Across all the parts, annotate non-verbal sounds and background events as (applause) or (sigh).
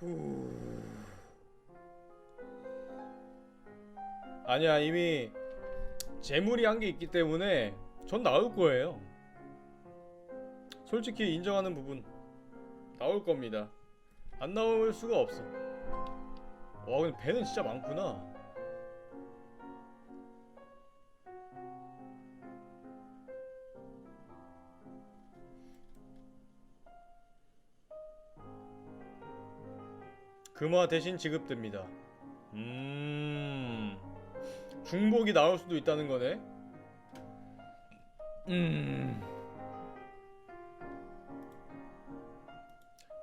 후. 아니야 이미 재물이 한 게 있기 때문에 전 나올 거예요. 솔직히 인정하는 부분 나올 겁니다. 안 나올 수가 없어. 와 근데 배는 진짜 많구나. 금화 대신 지급됩니다. 음. 중복이 나올 수도 있다는 거네. 음.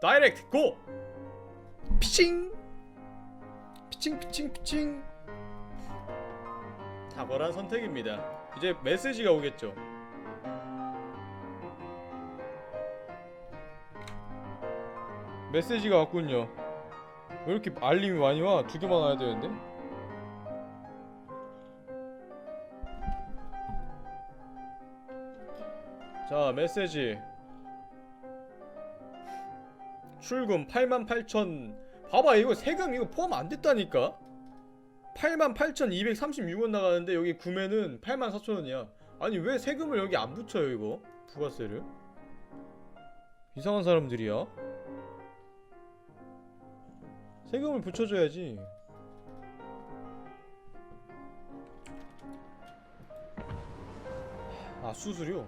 다이렉트 고! 피칭! 피칭 피칭 피칭. 탁월한 선택입니다. 이제 메시지가 오겠죠. 메시지가 왔군요. 왜 이렇게 알림이 많이 와? 두 개만 와야 되는데? 자 메시지. 출금 88,000 봐봐 이거 세금 이거 포함 안 됐다니까? 88,236원 나가는데 여기 구매는 84,000원이야. 아니 왜 세금을 여기 안 붙여요 이거? 부가세를? 이상한 사람들이야 세금을 붙여줘야지. 아 수수료?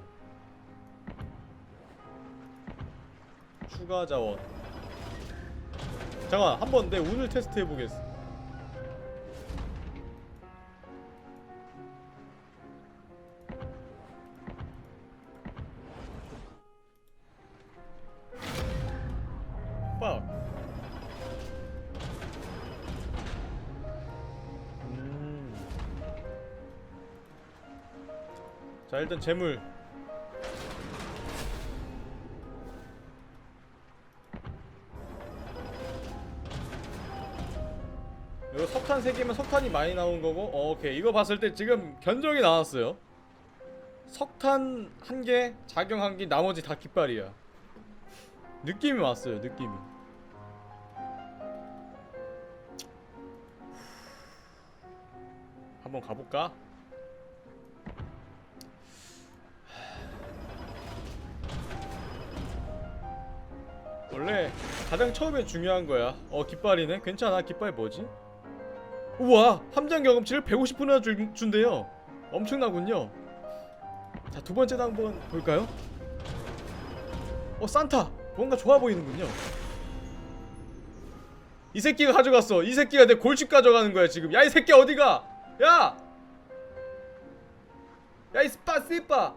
추가 자원. 잠깐 한 번 내 운을 테스트 해보겠어 일단 재물. 이거 석탄 3개면 석탄이 많이 나온 거고. 어, 오케이. 이거 봤을 때 지금 견적이 나왔어요. 석탄 1개 자경 1개 나머지 다 깃발이야. 느낌이 왔어요 느낌이. 한번 가볼까? 원래 가장 처음에 중요한 거야. 어 깃발이네. 괜찮아. 깃발 뭐지? 우와 함장 경험치를 150분이나 줄, 준대요. 엄청나군요. 자 두 번째도 한번 볼까요? 어 산타 뭔가 좋아 보이는군요. 이 새끼가 가져갔어. 이 새끼가 내 골집 가져가는 거야 지금. 야 이 새끼 어디가? 야! 야 이 스파 스파.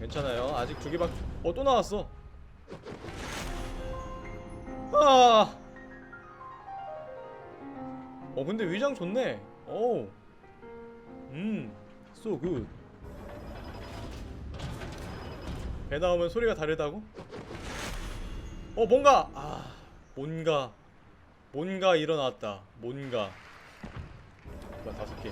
괜찮아요. 아직 두 개밖에. 어 또 나왔어. 아. 어 근데 위장 좋네. 오. 음. So good. 배 나오면 소리가 다르다고? 어 뭔가 아 뭔가 뭔가 일어났다. 뭔가. 자, 다섯 개.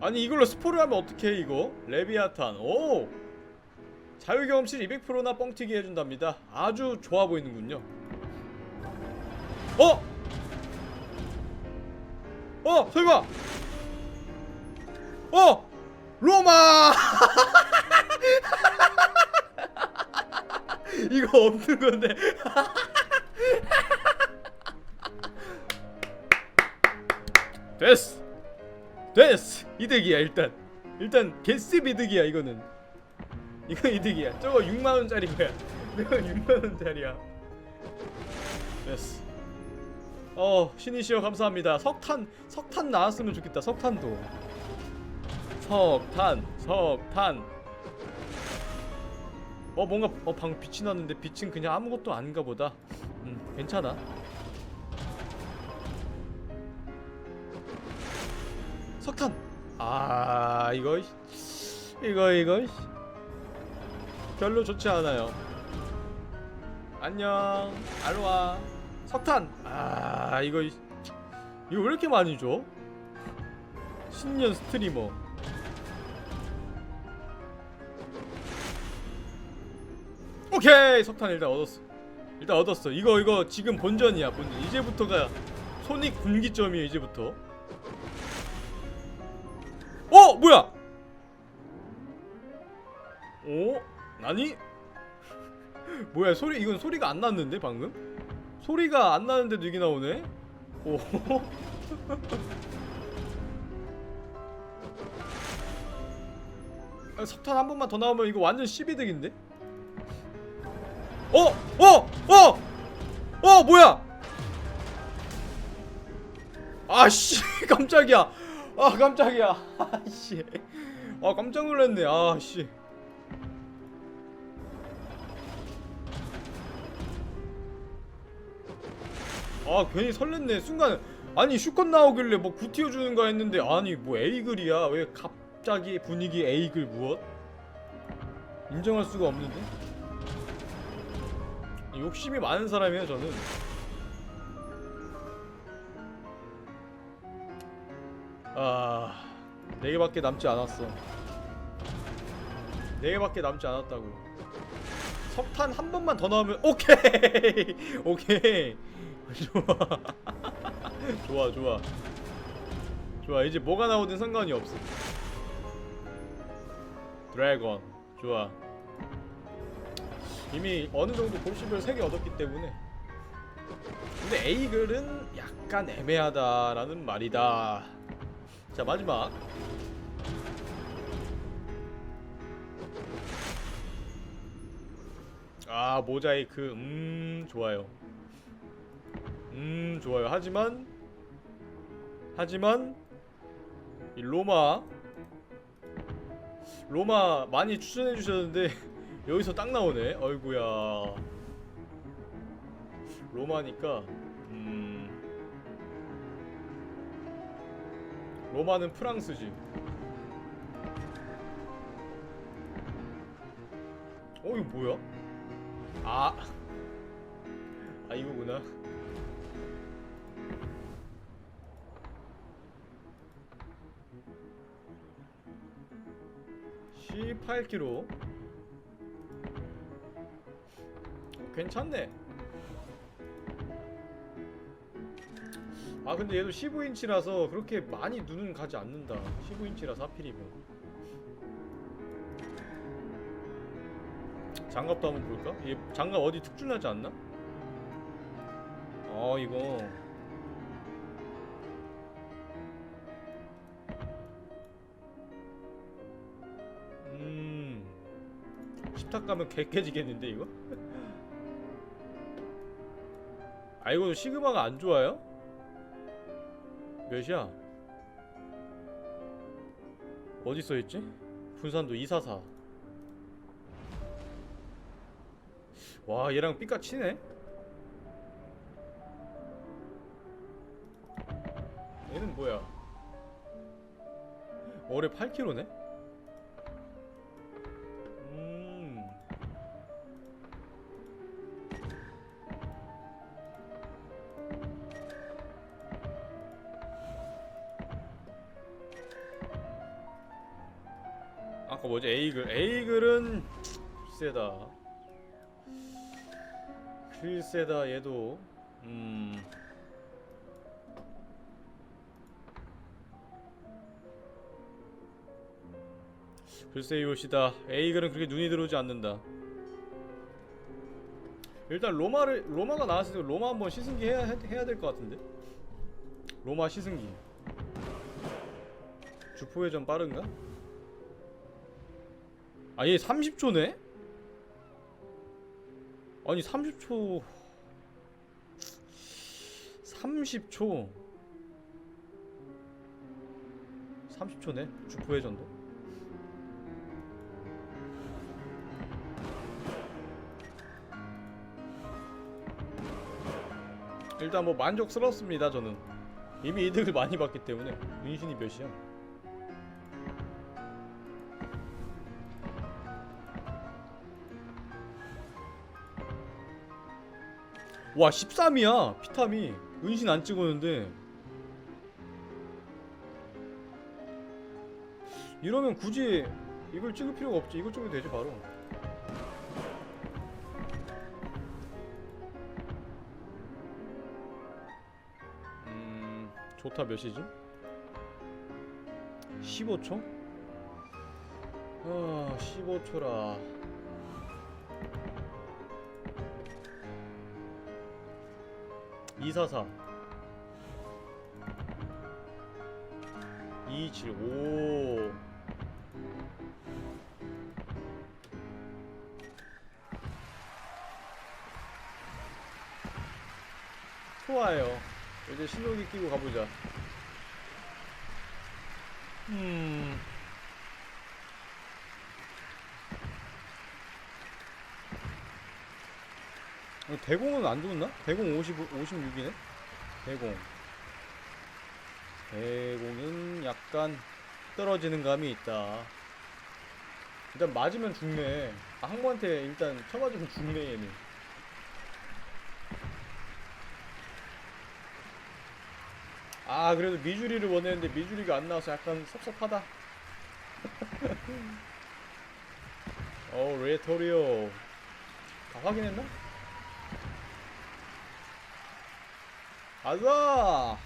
아니 이걸로 스포를 하면 어떡해 이거? 레비아탄. 오! 자유경험치 200%나 뻥튀기 해준답니다. 아주 좋아 보이는군요. 어? 어 설마! 어! 로마! (laughs) 이거 없는 건데. (laughs) 됐어 됐어. 이득이야 일단. 일단 개습 이득이야 이거는. 이거 이득이야. 저거 6만원짜리 거야. (laughs) 이거 6만원짜리야. 됐어. 어 신이시여 감사합니다. 석탄 석탄 나왔으면 좋겠다. 석탄도. 석탄 석탄. 어 뭔가 어 방금 빛이 났는데 빛은 그냥 아무것도 아닌가 보다. 음 괜찮아 석탄. 아 이거 이거 이거 별로 좋지 않아요. 안녕. 알로와. 석탄. 아 이거 이거 왜 이렇게 많이 줘? 신년 스트리머. 오케이 석탄 일단 얻었어. 일단 얻었어. 이거 이거 지금 본전이야 본전. 이제부터가 손익 분기점이에요 이제부터. 어 뭐야? 오 나니? 뭐야 소리 이건 소리가 안 났는데 방금? 소리가 안 나는데도 이게 나오네? 오. (laughs) 아, 석탄 한 번만 더 나오면 이거 완전 12득인데? 어! 어! 어! 어 뭐야? 아씨 (laughs) 깜짝이야 아 깜짝이야. (laughs) 아씨. 아 깜짝 놀랐네. 아씨. 아 괜히 설렜네. 순간 아니 슈컷 나오길래 뭐 구티어 주는가 했는데 아니 뭐 에이글이야. 왜 갑자기 분위기 에이글 무엇? 인정할 수가 없는데? 욕심이 많은 사람이에요 저는 네 개밖에 남지 않았어. 네 개밖에 남지 않았다고. 석탄 한 번만 더 나오면 오케이! (laughs) 오케이! (laughs) 좋아. (laughs) 좋아 좋아. 좋아 이제 뭐가 나오든 상관이 없어. 드래곤. 좋아. 이미 어느 정도 볼시별 3개 얻었기 때문에. 근데 에이글은 약간 애매하다라는 말이다 자 마지막. 아 모자이크 음 좋아요. 음 좋아요. 하지만 하지만 이 로마 로마 많이 추천해 주셨는데 (laughs) 여기서 딱 나오네. 어이구야. 로마니까 음 로마는 프랑스지. 어 이거 뭐야? 아. 아 이거구나. 18kg 괜찮네 아 근데 얘도 15인치라서 그렇게 많이 눈은 가지 않는다 15인치라서 하필이면 장갑도 한번 볼까? 얘 장갑 어디 특출나지 않나? 어 이거 음 십탁 가면 개 깨지겠는데 이거? (laughs) 아 이거 시그마가 안 좋아요? 몇이야? 어디 써있지? 분산도 244 와 얘랑 삐까 치네 얘는 뭐야 올해 8kg네? 아까 뭐지? 에이글 에이글은 글쎄다. 글쎄다 얘도. 음. 글쎄 요시다. 에이글은 그렇게 눈이 들어오지 않는다. 일단 로마를 로마가 나왔을 때 로마 한번 시승기 해야 해야 될 것 같은데? 로마 시승기. 주포회전 빠른가? 아 얘 30초네? 아니 30초. 30초. 30초네? 주포회전도? 일단 뭐 만족스럽습니다 저는. 이미 이득을 많이 봤기 때문에. 은신이 몇이야 와 13이야. 피탐이. 은신 안 찍었는데. 이러면 굳이 이걸 찍을 필요가 없지. 이걸 찍어도 되지 바로. 음... 좋다. 몇이지? 15초? 아 15초라. 244 275 좋아요. 이제 신호기 끼고 가보자. 음. 대공은 안 죽었나? 대공 50, 56이네? 대공. 대공은 약간 떨어지는 감이 있다. 일단 맞으면 죽네. 아, 항모한테 일단 쳐맞으면 죽네, 얘는. 아 그래도 미주리를 원했는데 미주리가 안 나와서 약간 섭섭하다 (laughs) 어 레토리오 다 확인했나? 가자